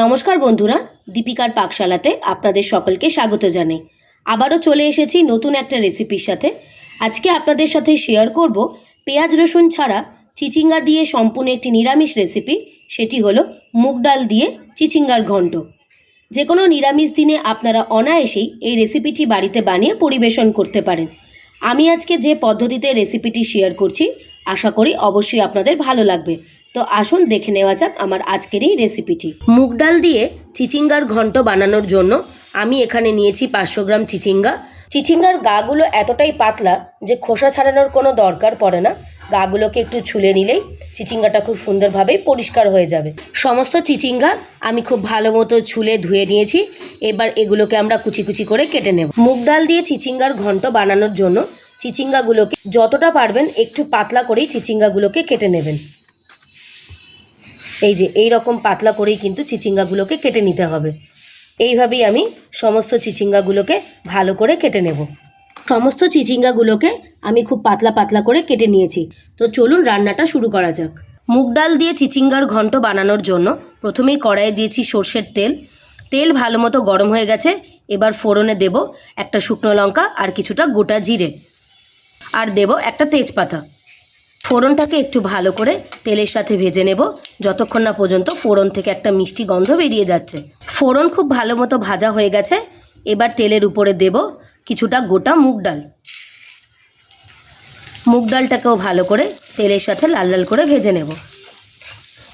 নমস্কার বন্ধুরা, দীপিকার পাকশালাতে আপনাদের সকলকে স্বাগত জানাই। আবারও চলে এসেছি নতুন একটা রেসিপির সাথে। আজকে আপনাদের সাথে শেয়ার করব পেঁয়াজ রসুন ছাড়া চিচিঙ্গা দিয়ে সম্পূর্ণ একটি নিরামিষ রেসিপি সেটি হলো মুগ ডাল দিয়ে চিচিঙ্গার ঘন্ট। যে কোনো নিরামিষ দিনে আপনারা অনায়াসেই এই রেসিপিটি বাড়িতে বানিয়ে পরিবেশন করতে পারেন। আমি আজকে যে পদ্ধতিতে রেসিপিটি শেয়ার করছি, আশা করি অবশ্যই আপনাদের ভালো লাগবে। তো আসুন দেখে নেওয়া যাক আমার আজকের এই রেসিপিটি মুগ ডাল দিয়ে চিচিঙ্গার ঘন্ট বানানোর জন্য আমি এখানে নিয়েছি পাঁচশো গ্রাম চিচিঙ্গা। চিচিঙ্গার গাগুলো এতটাই পাতলা যে খোসা ছাড়ানোর কোনো দরকার পড়ে না। গাগুলোকে একটু ছুলে নিলেই চিচিঙ্গাটা খুব সুন্দরভাবেই পরিষ্কার হয়ে যাবে। সমস্ত চিচিঙ্গা আমি খুব ভালো মতো ছুলে ধুয়ে নিয়েছি। এবার এগুলোকে আমরা কুচি কুচি করে কেটে নেব। মুগ ডাল দিয়ে চিচিঙ্গার ঘন্ট বানানোর জন্য চিচিঙ্গাগুলোকে যতটা পারবেন একটু পাতলা করেই চিচিঙ্গাগুলোকে কেটে নেবেন। এই যে এই রকম পাতলা করেই কিন্তু চিচিঙ্গাগুলোকে কেটে নিতে হবে। এইভাবেই আমি সমস্ত চিচিঙ্গাগুলোকে ভালো করে কেটে নেব। সমস্ত চিচিঙ্গাগুলোকে আমি খুব পাতলা পাতলা করে কেটে নিয়েছি। তো চলুন রান্নাটা শুরু করা যাক। মুগ ডাল দিয়ে চিচিঙ্গার ঘন্ট বানানোর জন্য প্রথমেই কড়াইয়ে দিয়েছি সর্ষের তেল। তেল ভালো মতো গরম হয়ে গেছে। এবার ফোড়নে দেব একটা শুকনো লঙ্কা আর কিছুটা গোটা জিরে। আর দেব একটা তেজপাতা। ফোড়নটাকে একটু ভালো করে তেলের সাথে ভেজে নেব। যতক্ষণ না পর্যন্ত ফোড়ন থেকে একটা মিষ্টি গন্ধ বেরিয়ে যাচ্ছে। ফোড়ন খুব ভালো মতো ভাজা হয়ে গেছে। এবার তেলের উপরে দেব কিছুটা গোটা মুগ ডাল। মুগ ডালটাকেও ভালো করে তেলের সাথে লাল লাল করে ভেজে নেব।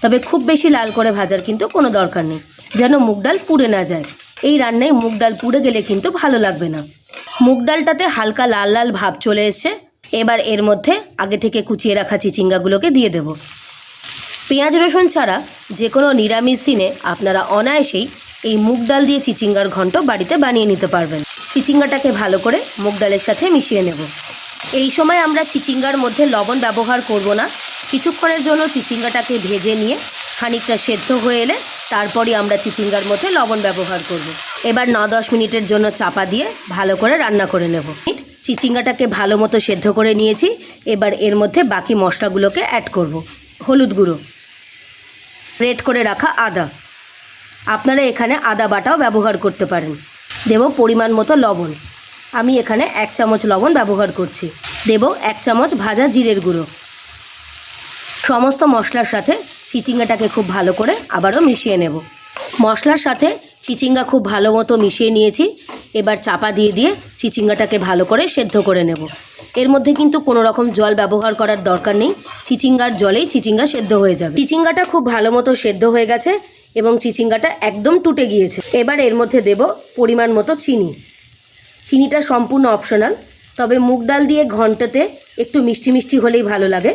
তবে খুব বেশি লাল করে ভাজার কিন্তু কোনো দরকার নেই, যেন মুগ ডাল পুড়ে না যায়। এই রান্নায় মুগ ডাল পুড়ে গেলে কিন্তু ভালো লাগবে না। মুগ ডালটাতে হালকা লাল লাল ভাব চলে এসছে। এবার এর মধ্যে আগে থেকে কুচিয়ে রাখা চিচিঙ্গাগুলোকে দিয়ে দেব। পেঁয়াজ রসুন ছাড়া যে কোনো নিরামিষ দিনে আপনারা অনায়াসেই এই মুগ ডাল দিয়ে চিচিঙ্গার ঘন্ট বাড়িতে বানিয়ে নিতে পারবেন। চিচিঙ্গাটাকে ভালো করে মুগ ডালের সাথে মিশিয়ে নেব। এই সময় আমরা চিচিঙ্গার মধ্যে লবণ ব্যবহার করব না। কিছুক্ষণের জন্য চিচিঙ্গাটাকে ভেজে নিয়ে খানিকটা সেদ্ধ হয়ে এলে তারপরই আমরা চিচিঙ্গার মধ্যে লবণ ব্যবহার করব। এবার ন দশ মিনিটের জন্য চাপা দিয়ে ভালো করে রান্না করে নেব। চিচিঙ্গাটাকে ভালো মতো সেদ্ধ করে নিয়েছি। এবার এর মধ্যে বাকি মশলাগুলোকে অ্যাড করব। হলুদ গুঁড়ো। রেড করে রাখা আদা। আপনারা এখানে আদা বাটাও ব্যবহার করতে পারেন। দেব পরিমাণ মতো লবণ। আমি এখানে এক চামচ লবণ ব্যবহার করছি। দেব এক চামচ ভাজা জিরের গুঁড়ো। সমস্ত মশলার সাথে চিচিঙ্গাটাকে খুব ভালো করে আবারও মিশিয়ে নেব। মশলার সাথে চিচিঙ্গা খুব ভালো মতো মিশিয়ে নিয়েছি। এবার চাপা দিয়ে দিয়ে চিচিঙ্গাটাকে ভালো করে সেদ্ধ করে নেব। এর মধ্যে কিন্তু কোনো রকম জল ব্যবহার করার দরকার নেই। চিচিঙ্গার জলেই চিচিঙ্গা সেদ্ধ হয়ে যাবে। চিচিঙ্গাটা খুব ভালো মতো সেদ্ধ হয়ে গেছে এবং চিচিঙ্গাটা একদম টুটে গিয়েছে। এবার এর মধ্যে দেব পরিমাণ মতো চিনি। চিনিটা সম্পূর্ণ অপশনাল তবে মুগ ডাল দিয়ে ঘন্টাতে একটু মিষ্টি মিষ্টি হলেই ভালো লাগে।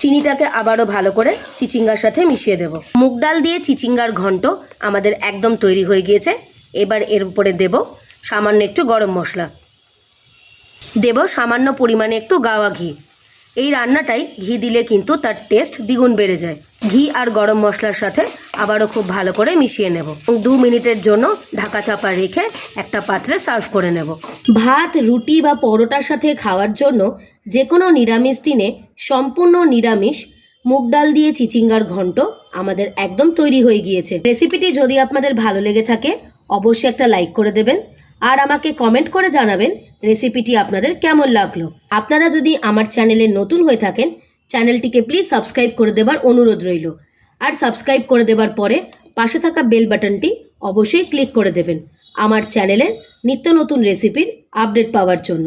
চিনিটাকে আবারও ভালো করে চিচিঙ্গার সাথে মিশিয়ে দেব। মুগ ডাল দিয়ে চিচিঙ্গার ঘন্ট আমাদের একদম তৈরি হয়ে গিয়েছে। এবার এর উপরে দেব সামান্য একটু গরম মশলা। দেব সামান্য পরিমাণে একটু গাওয়া ঘি। এই রান্নাটাই ঘি দিলে কিন্তু তার টেস্ট দ্বিগুণ বেড়ে যায়। ঘি আর গরম মশলার সাথে আবারও খুব ভালো করে মিশিয়ে নেব। দু মিনিটের জন্য ঢাকা চাপা রেখে একটা পাত্রে সার্ভ করে নেব। ভাত, রুটি বা পরোটার সাথে খাওয়ার জন্য যে কোনো নিরামিষ দিনে সম্পূর্ণ নিরামিষ মুগ ডাল দিয়ে চিচিঙ্গার ঘন্ট আমাদের একদম তৈরি হয়ে গিয়েছে। রেসিপিটি যদি আপনাদের ভালো লেগে থাকে, অবশ্যই একটা লাইক করে দেবেন আর আমাকে কমেন্ট করে জানাবেন রেসিপিটি আপনাদের কেমন লাগল। আপনারা যদি আমার চ্যানেলে নতুন হয়ে থাকেন চ্যানেলটিকে প্লিজ সাবস্ক্রাইব করে দেবার অনুরোধ রইল। আর সাবস্ক্রাইব করে দেবার পরে পাশে থাকা বেল বাটনটি অবশ্যই ক্লিক করে দেবেন আমার চ্যানেলের নিত্য নতুন রেসিপির আপডেট পাওয়ার জন্য।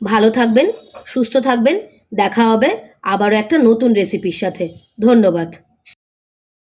ভালো থাকবেন, সুস্থ থাকবেন, দেখা হবে আবারও একটা নতুন রেসিপির সাথে। ধন্যবাদ।